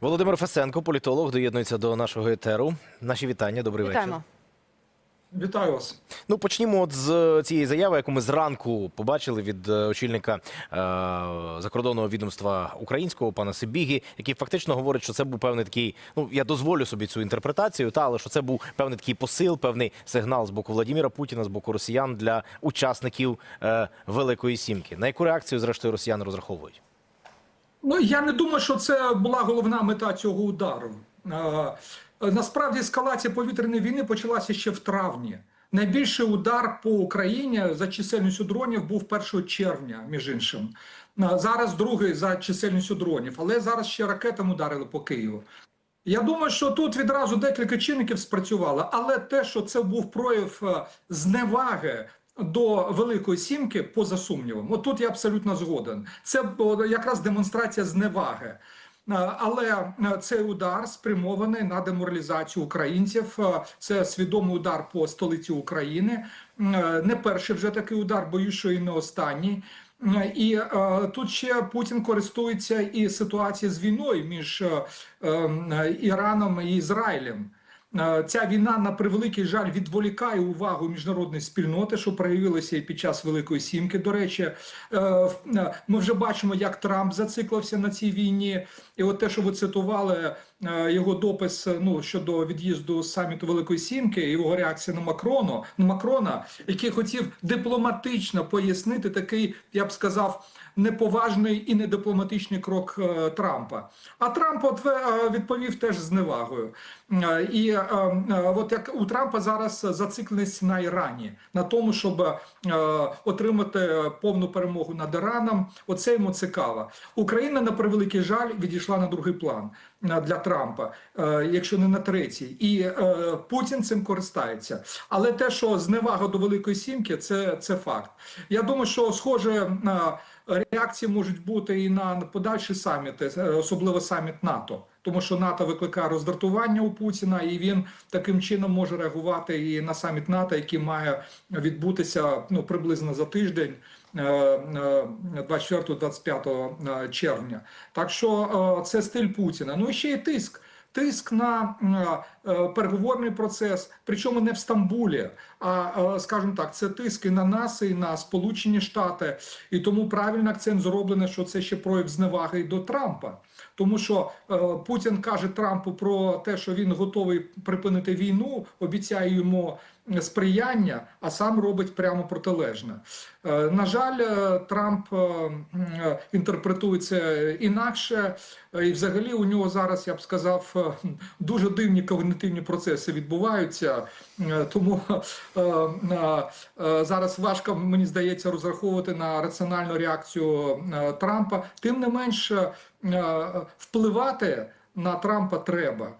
Володимир Фесенко, політолог, доєднується до нашого етеру. Наші вітання. Добрий Вітаємо. вечір. Вітаю вас. Ну почнімо от з цієї заяви, яку ми зранку побачили від е, очільника е, закордонного відомства українського пана Сибігі, який фактично говорить, що це був певний такий. Ну я дозволю собі цю інтерпретацію, та але що це був певний такий посил, певний сигнал з боку Владіміра Путіна, з боку росіян для учасників е, Великої Сімки. На яку реакцію зрештою росіяни розраховують? Ну я не думаю, що це була головна мета цього удару. Е, Насправді ескалація повітряної війни почалася ще в травні. Найбільший удар по Україні за чисельністю дронів був 1 червня, між іншим. Е, Зараз другий за чисельністю дронів, але зараз ще ракетами ударили по Києву. Я думаю, що тут відразу декілька чинників спрацювало, але те, що це був прояв е, зневаги до Великої Сімки, поза сумнівом, от тут я абсолютно згоден. Це якраз демонстрація зневаги. Але е, цей удар спрямований на деморалізацію українців. Е, Це свідомий удар по столиці України. Е, Не перший вже такий удар, боюсь, що і не останній. І е, тут ще Путін користується і ситуацією з війною між е, е, Іраном і Ізраїлем. Е, Ця війна на превеликий жаль відволікає увагу міжнародної спільноти, що проявилося і під час Великої Сімки. До речі, Е, е, ми вже бачимо, як Трамп зациклився на цій війні, і от те, що ви цитували його допис ну щодо від'їзду з саміту Великої Сімки, його реакція на Макрону на Макрона, який хотів дипломатично пояснити такий, я б сказав, неповажний і недипломатичний крок е, Трампа. А Трамп от е, відповів теж з невагою. Е, І от як у Трампа зараз зацикленість на Ірані, на тому, щоб отримати повну перемогу над Іраном, оце йому цікаво. Україна на превеликий жаль відійшла на другий план для Трампа, е, якщо не на третій, і е, Путін цим користається. Але те, що зневага до Великої Сімки, це, це факт. Я думаю, що схоже на реакції можуть бути і на подальші саміти, е, особливо саміт НАТО. Тому що НАТО викликає роздратування у Путіна, і він таким чином може реагувати і на саміт НАТО, який має відбутися ну приблизно за тиждень. е, е, 24-25 червня. Так що е, це стиль Путіна. Ну і ще й тиск. Тиск на е, переговорний процес, причому не в Стамбулі, а е, скажімо так, це тиск і на нас, і на Сполучені Штати. І тому правильно акцент зроблено, що це ще прояв зневаги до Трампа. Тому що е, Путін каже Трампу про те, що він готовий припинити війну, обіцяє йому сприяння, а сам робить прямо протилежне. Е, на жаль, е, Трамп е, м, інтерпретує це інакше, і взагалі у нього зараз, я б сказав, дуже дивні когнитивні процеси відбуваються. Тому зараз важко, мені здається, розраховувати на раціональну реакцію Трампа. Тим не менше, впливати. На Трампа треба,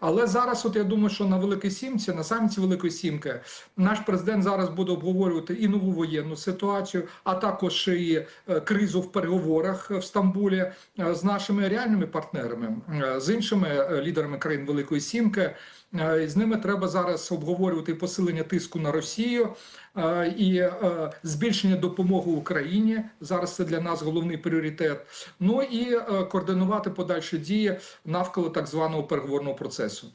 але зараз, от я думаю, що на Великій Сімці, на саміті Великої Сімки, наш президент зараз буде обговорювати і нову воєнну ситуацію, а також і е, кризу в переговорах в Стамбулі е, з нашими реальними партнерами, е, з іншими лідерами країн Великої Сімки. Е, з ними треба зараз обговорювати посилення тиску на Росію е, і е, збільшення допомоги Україні. Зараз це для нас головний пріоритет. Ну і координувати подальші дії навколо так званого переговорного процесу.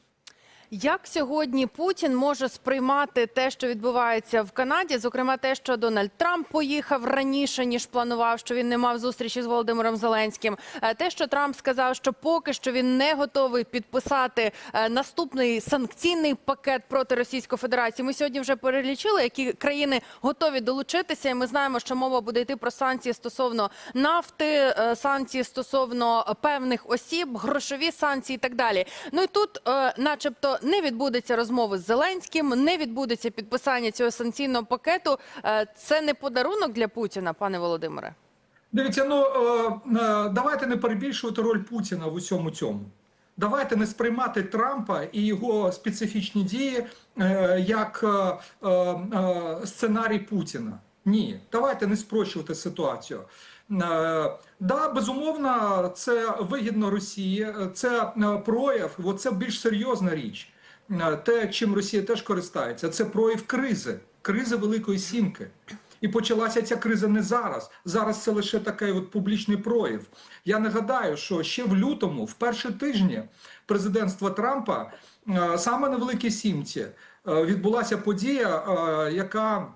Як сьогодні Путін може сприймати те, що відбувається в Канаді, зокрема те, що Дональд Трамп поїхав раніше ніж планував, що він не мав зустрічі з Володимиром Зеленським. Е, Те, що Трамп сказав, що поки що він не готовий підписати е, наступний санкційний пакет проти Російської Федерації. Ми сьогодні вже перелічили, які країни готові долучитися. І ми знаємо, що мова буде йти про санкції стосовно нафти, е, санкції стосовно певних осіб, грошові санкції і так далі. Ну і тут, начебто, не відбудеться розмови з Зеленським, не відбудеться підписання цього санкційного пакету. Е, Це не подарунок для Путіна, пане Володимире. Дивіться, ну е, е, давайте не перебільшувати роль Путіна в усьому цьому. Давайте не сприймати Трампа і його специфічні дії як сценарій Путіна. Ні, давайте не спрощувати ситуацію. Е, Да, безумовно, це вигідно Росії, це е, прояв, бо це більш серйозна річ. Е, Те, чим Росія теж користається, це прояв кризи, кризи Великої Сімки. І почалася ця криза не зараз. Зараз це лише такий от публічний прояв. Я нагадаю, що ще в лютому, в перші тижні президентства Трампа, саме на Великій Сімці, відбулася подія, яка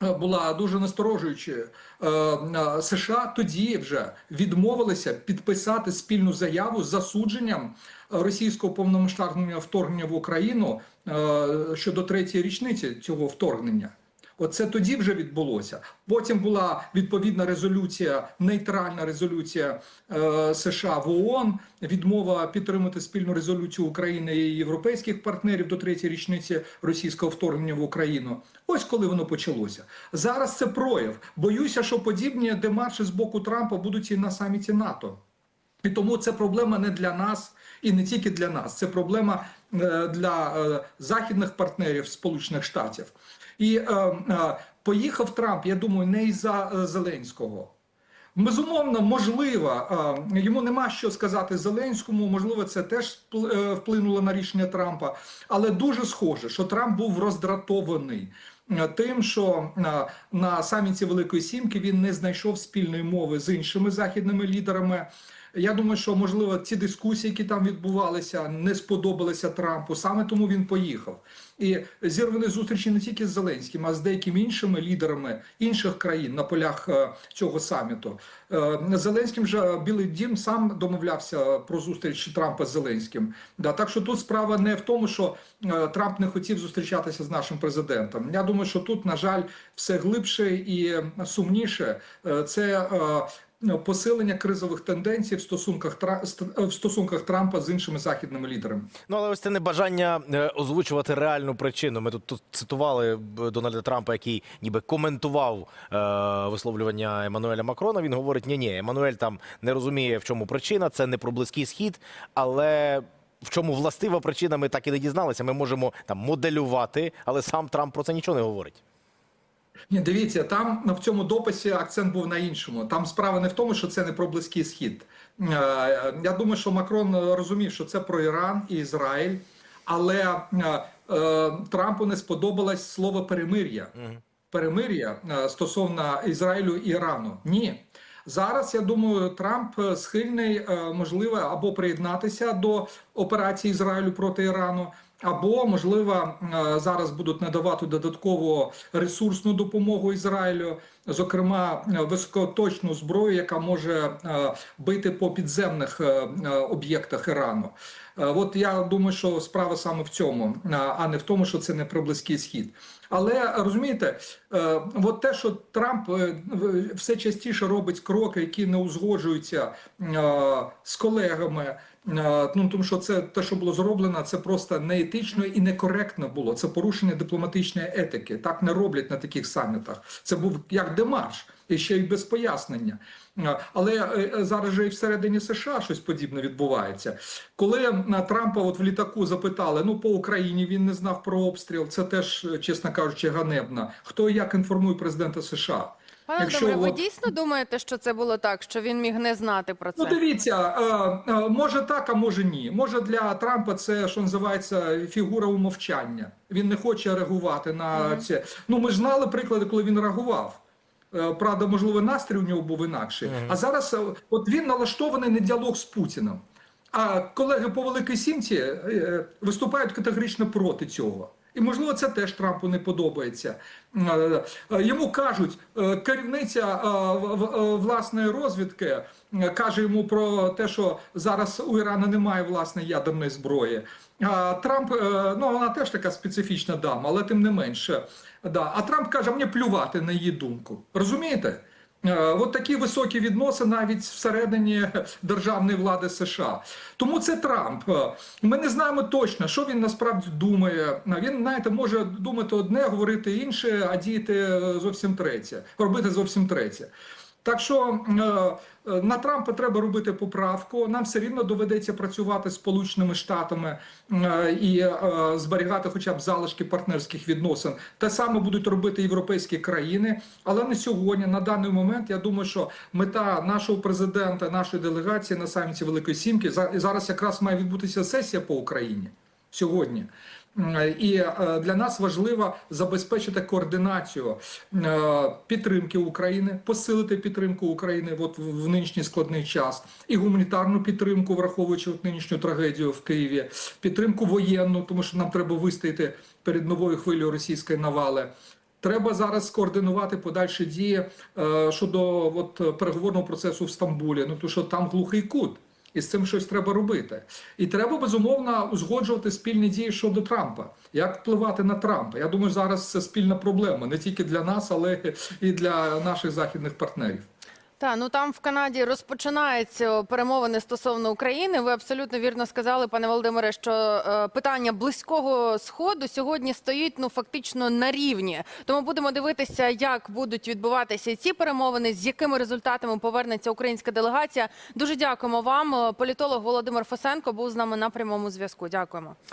була дуже насторожуючою. Е, е, США тоді вже відмовилися підписати спільну заяву з засудженням російського повномасштабного вторгнення в Україну е, щодо третьої річниці цього вторгнення. Оце тоді вже відбулося. Потім була відповідна резолюція, нейтральна резолюція е, США в ООН, відмова підтримати спільну резолюцію України і європейських партнерів до третьої річниці російського вторгнення в Україну. Ось коли воно почалося. Зараз це прояв. Боюся, що подібні демарші з боку Трампа будуть і на саміті НАТО. І тому це проблема не для нас і не тільки для нас. Це проблема для е, західних партнерів Сполучених Штатів. І е, е, поїхав Трамп, я думаю, не із-за е, Зеленського. Безумовно, можливо, е, йому нема що сказати Зеленському. Можливо, це теж е, вплинуло на рішення Трампа. Але дуже схоже, що Трамп був роздратований е, тим, що е, на саміті Великої Сімки він не знайшов спільної мови з іншими західними лідерами. Я думаю, що можливо ці дискусії, які там відбувалися, не сподобалися Трампу. Саме тому він поїхав. І зірвані зустрічі не тільки з Зеленським, а з деякими іншими лідерами інших країн на полях е, цього саміту. Е, Зеленським же Білий Дім сам домовлявся про зустріч Трампа з Зеленським. Так що тут справа не в тому, що е, Трамп не хотів зустрічатися з нашим президентом. Я думаю, що тут, на жаль, все глибше і сумніше. Е, Це е, посилення кризових тенденцій в стосунках Тра- в стосунках Трампа з іншими західними лідерами. Ну, але ось це не бажання е, озвучувати реальну причину. Ми тут, тут цитували Дональда Трампа, який ніби коментував е, висловлювання Еммануеля Макрона. Він говорить: ні, ні, Еммануель там не розуміє, в чому причина, це не про близький схід, але. В чому властива причина, ми так і не дізналися. Ми можемо там моделювати, але сам Трамп про це нічого не говорить. Ні, дивіться, там в цьому дописі акцент був на іншому. Там справа не в тому, що це не про близький схід. Е, Я думаю, що Макрон розумів, що це про Іран і Ізраїль, але е, е, Трампу не сподобалось слово перемир'я. Перемир'я е, стосовно Ізраїлю і Ірану. Ні. Зараз я думаю, Трамп е, схильний е, можливо або приєднатися до операції Ізраїлю проти Ірану, або можливо е, зараз будуть надавати додаткову ресурсну допомогу Ізраїлю, зокрема е, високоточну зброю, яка може е, бити по підземних об'єктах Ірану. От я думаю, що справа саме в цьому, а- не в тому, що це не про близький схід. Але розумієте, от те, що Трамп все частіше робить кроки, які не узгоджуються з колегами. Е, Ну тому що це те, що було зроблено, це просто неетично і некоректно було. Це порушення дипломатичної етики. Так не роблять на таких самітах. Це був як демарш, і ще й без пояснення. Е, Але е, зараз же і всередині США щось подібне відбувається. Коли е, Трампа от в літаку запитали, ну по Україні він не знав про обстріл, це теж, е, чесно кажучи, ганебно. Хто як інформує президента США? Пане Якщо Володимире, ви дійсно думаєте, що це було так, що він міг не знати про це? Ну, дивіться, е, е, може так, а може ні. Може для Трампа це що називається фігура умовчання. Він не хоче реагувати на це. Ну ми ж знали приклади, коли він реагував. Е, Правда, можливо, настрій у нього був інакший. А зараз от він налаштований на діалог з Путіним. А колеги по Великій Сімці виступають категорично проти цього. І можливо, це теж Трампу не подобається. Е, е, Йому кажуть, е, керівниця власної розвідки каже йому про те, що зараз у Ірана немає власної ядерної зброї. Трамп, ну вона теж така специфічна дама, але тим не менше. А Трамп каже, мені плювати на її думку. Розумієте? Е, От такі високі відносини навіть всередині державної влади США. Тому це Трамп. Е, Ми не знаємо точно, що він насправді думає. Він, знаєте, може думати одне, говорити інше, а діяти е, зовсім третє, робити зовсім третє. Так що е, е, на Трампа треба робити поправку. Нам все рівно доведеться працювати з Сполученими Штатами е, і зберігати хоча б залишки партнерських відносин. Те саме будуть робити європейські країни, але не сьогодні. На даний момент я думаю, що мета нашого президента, нашої делегації на саміті Великої Сімки за- зараз якраз має відбутися сесія по Україні. сьогодні. М, І е, для нас важливо забезпечити координацію е, підтримки України, посилити підтримку України от в нинішній складний час, і гуманітарну підтримку, враховуючи от нинішню трагедію в Києві, підтримку воєнну, тому що нам треба вистояти перед новою хвилею російської навали. Треба зараз скоординувати подальші дії е, щодо от, переговорного процесу в Стамбулі. Ну тому що там глухий кут. І з цим щось треба робити. І треба безумовно узгоджувати спільні дії щодо Трампа. Як впливати на Трампа? Я думаю, зараз це спільна проблема не тільки для нас, але і для наших західних партнерів. Та ну там в Канаді розпочинаються перемовини стосовно України. Ви абсолютно вірно сказали, пане Володимире, що е, питання близького сходу сьогодні стоїть ну фактично на рівні. Тому будемо дивитися, як будуть відбуватися ці перемовини, з якими результатами повернеться українська делегація. Дуже дякуємо вам. Політолог Володимир Фосенко був з нами на прямому зв'язку. Дякуємо.